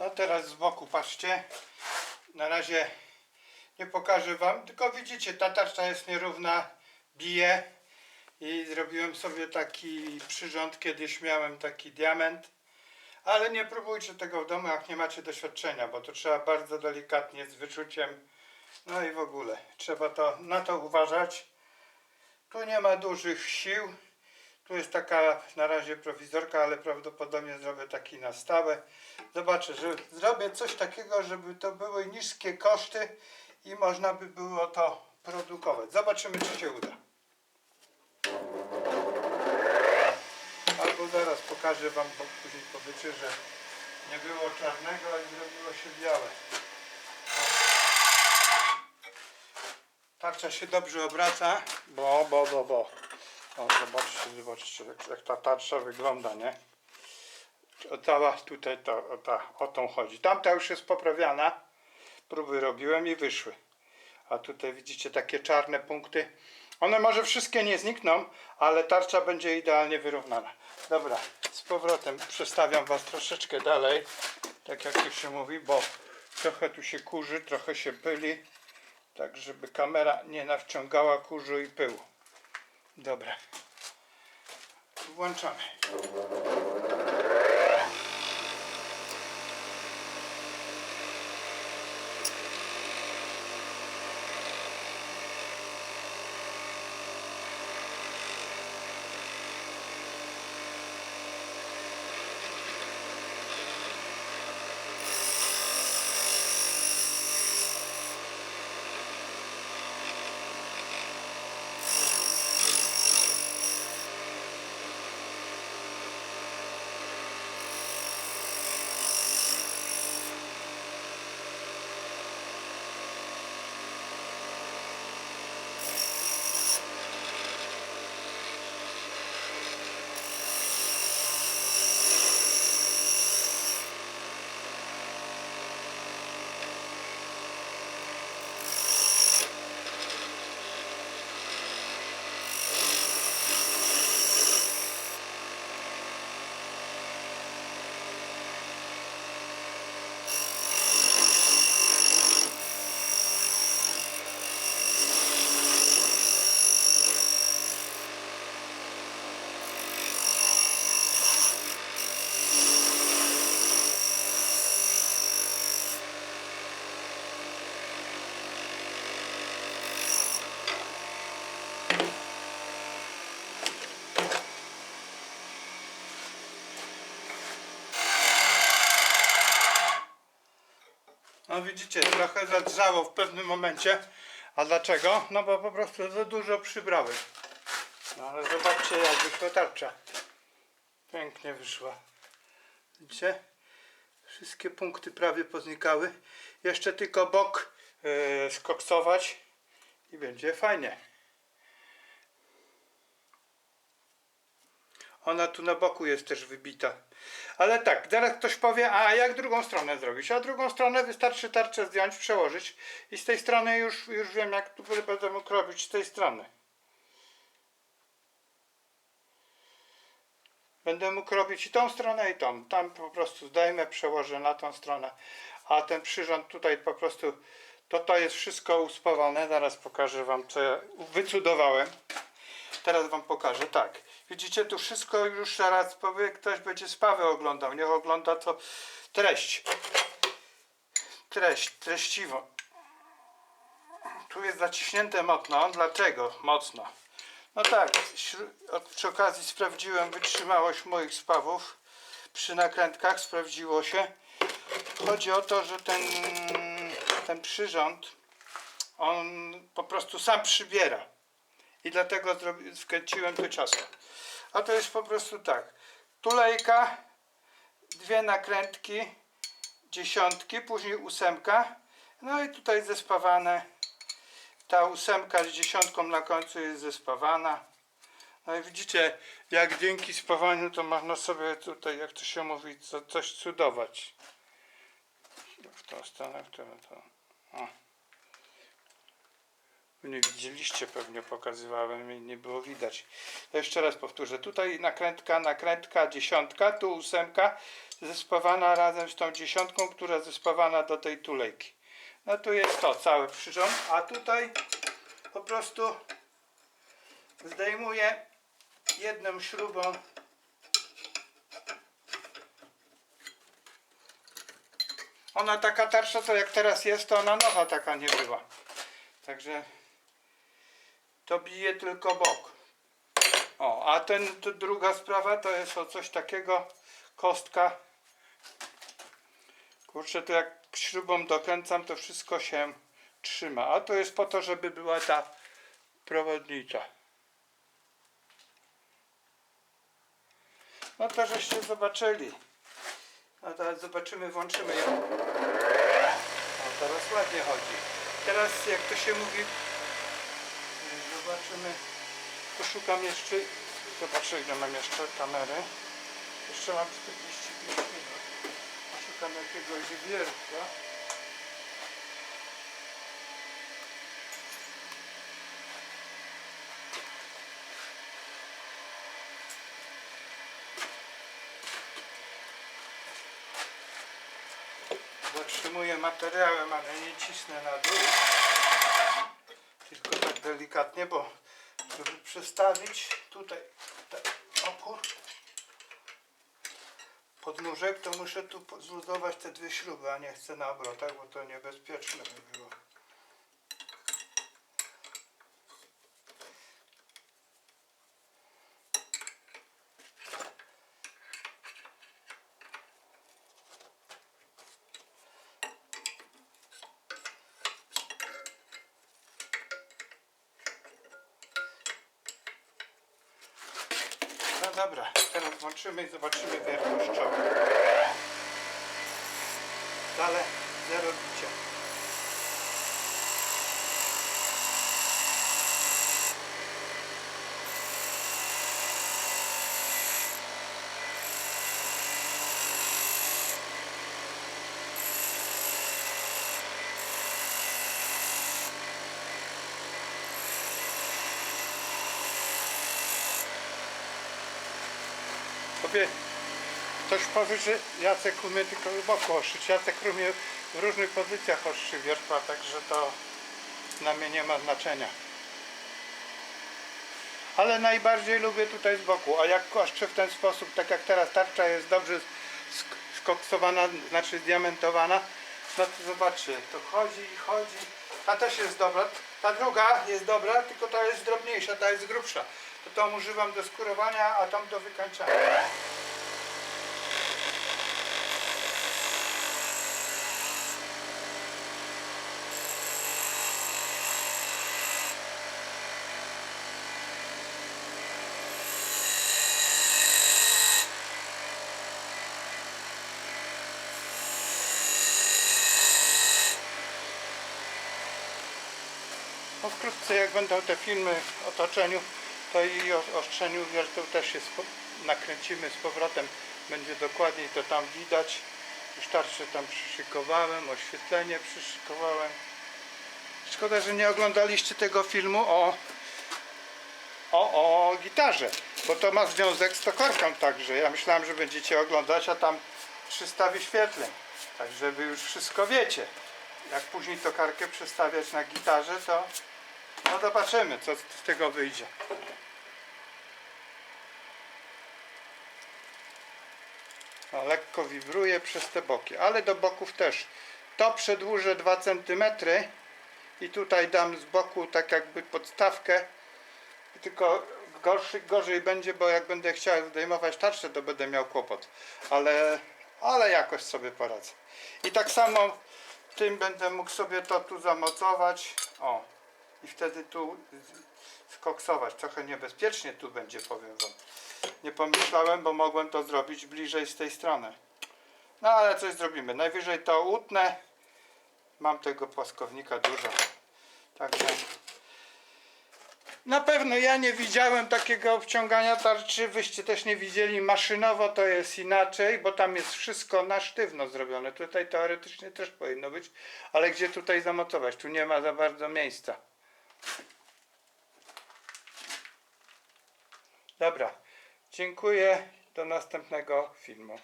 No teraz z boku patrzcie. Na razie nie pokażę wam, tylko widzicie, ta tarcza jest nierówna, bije i zrobiłem sobie taki przyrząd, kiedyś miałem taki diament, ale nie próbujcie tego w domu, jak nie macie doświadczenia, bo to trzeba bardzo delikatnie, z wyczuciem, no i w ogóle, trzeba to, na to uważać. Tu nie ma dużych sił, tu jest taka na razie prowizorka, ale prawdopodobnie zrobię taki na stałe. Zobaczę, że zrobię coś takiego, żeby to były niskie koszty i można by było to produkować. Zobaczymy, czy się uda. Albo zaraz pokażę Wam, bo później powiecie, że nie było czarnego i zrobiło się białe. Tarcza się dobrze obraca, bo, bo, bo, bo. O, zobaczcie, zobaczcie, jak, jak ta tarcza wygląda, nie? Cała tutaj to, ta, o tą chodzi. Tamta już jest poprawiana. Próby robiłem i wyszły. A tutaj widzicie takie czarne punkty. One może wszystkie nie znikną, ale tarcza będzie idealnie wyrównana. Dobra, z powrotem przestawiam Was troszeczkę dalej, tak jak tu się mówi, bo trochę tu się kurzy, trochę się pyli, tak żeby kamera nie nawciągała kurzu i pyłu. Dobra. Włączamy. No widzicie, trochę zadrżało w pewnym momencie. A dlaczego? No bo po prostu za dużo przybrałem. No ale zobaczcie jak wyszła tarcza. Pięknie wyszła. Widzicie? Wszystkie punkty prawie poznikały. Jeszcze tylko bok yy, skoksować i będzie fajnie. Ona tu na boku jest też wybita. Ale tak, zaraz ktoś powie, a jak drugą stronę zrobić? A drugą stronę wystarczy tarczę zdjąć, przełożyć i z tej strony już, już wiem jak tu będę mógł robić z tej strony. Będę mógł robić i tą stronę i tą. Tam po prostu zdejmę, przełożę na tą stronę. A ten przyrząd tutaj po prostu, to to jest wszystko uspawane. Zaraz pokażę wam co ja wycudowałem. Teraz wam pokażę, tak. Widzicie, tu wszystko już zaraz powie, ktoś będzie spawę oglądał. Niech ogląda to treść. Treść, treściwo. Tu jest zaciśnięte mocno. Dlaczego mocno? No tak, przy okazji sprawdziłem wytrzymałość moich spawów. Przy nakrętkach sprawdziło się. Chodzi o to, że ten, ten przyrząd, on po prostu sam przybiera. I dlatego wkręciłem tu ciasto. A to jest po prostu tak. Tulejka, dwie nakrętki, dziesiątki, później ósemka. No i tutaj zespawane. Ta ósemka z dziesiątką na końcu jest zespawana. No i widzicie, jak dzięki spawaniu to można sobie tutaj, jak to się mówi, co, coś cudować. W tą stronę, w którą to. O. Nie widzieliście, pewnie pokazywałem i nie było widać. To jeszcze raz powtórzę. Tutaj nakrętka, nakrętka, dziesiątka, tu ósemka zespawana razem z tą dziesiątką, która zespawana do tej tulejki. No tu jest to, cały przyrząd, a tutaj po prostu zdejmuję jedną śrubą Ona taka tarsza, to jak teraz jest, to ona nowa taka nie była. Także to bije tylko bok. O, a ten druga sprawa to jest o coś takiego, kostka. Kurczę, to jak śrubą dokręcam, to wszystko się trzyma. A to jest po to, żeby była ta przewodnicza. No to żeście zobaczyli. No teraz zobaczymy, włączymy ją. O, teraz ładnie chodzi. Teraz jak to się mówi, zobaczymy, poszukam jeszcze, zobaczę ile mam jeszcze kamery. Jeszcze mam 45 minut. Poszukam jakiegoś wiertka. Zatrzymuję materiałem, ale nie cisnę na dół. Tylko tak delikatnie, bo żeby przestawić tutaj ten opór podnóżek, to muszę tu zluzować te dwie śruby, a nie chcę na obrotach, bo to niebezpieczne by było. Dobra, teraz włączymy i zobaczymy wielkościowo. Dalej, zero bicia. Tobie ktoś powie, że Jacek umie tylko boku ostrzyć. Jacek umie w różnych pozycjach ostrzy wiertła, także to dla mnie nie ma znaczenia. Ale najbardziej lubię tutaj z boku, a jak oszczę w ten sposób, tak jak teraz tarcza jest dobrze sk- skoksowana, znaczy zdiamentowana, no to zobaczcie, to chodzi i chodzi. Ta też jest dobra, ta druga jest dobra, tylko ta jest drobniejsza, ta jest grubsza. To tą używam do skurowania, a tą do wykańczania. No wkrótce jak będą te filmy w otoczeniu, to i o ostrzeniu wierteł też się nakręcimy z powrotem. Będzie dokładniej to tam widać. Już tarczę tam przyszykowałem, oświetlenie przyszykowałem. Szkoda, że nie oglądaliście tego filmu o, o, o gitarze, bo to ma związek z tokarką także. Ja myślałem, że będziecie oglądać, a tam 300 wyświetleń. Także wy już wszystko wiecie. Jak później tokarkę przestawiać na gitarze, to no zobaczymy, co z tego wyjdzie. Lekko wibruje przez te boki, ale do boków też. To przedłużę 2 cm i tutaj dam z boku tak jakby podstawkę. Tylko gorszy, gorzej będzie, bo jak będę chciał zdejmować tarczę, to będę miał kłopot. Ale, ale jakoś sobie poradzę. I tak samo tym będę mógł sobie to tu zamocować. O. I wtedy tu skoksować. Trochę niebezpiecznie tu będzie, powiem wam. Nie pomyślałem, bo mogłem to zrobić bliżej z tej strony. No ale coś zrobimy. Najwyżej to utnę. Mam tego płaskownika dużo. Także na pewno ja nie widziałem takiego obciągania tarczy, wyście też nie widzieli. Maszynowo to jest inaczej, bo tam jest wszystko na sztywno zrobione. Tutaj teoretycznie też powinno być, ale gdzie tutaj zamocować? Tu nie ma za bardzo miejsca. Dobra, dziękuję. Do następnego filmu.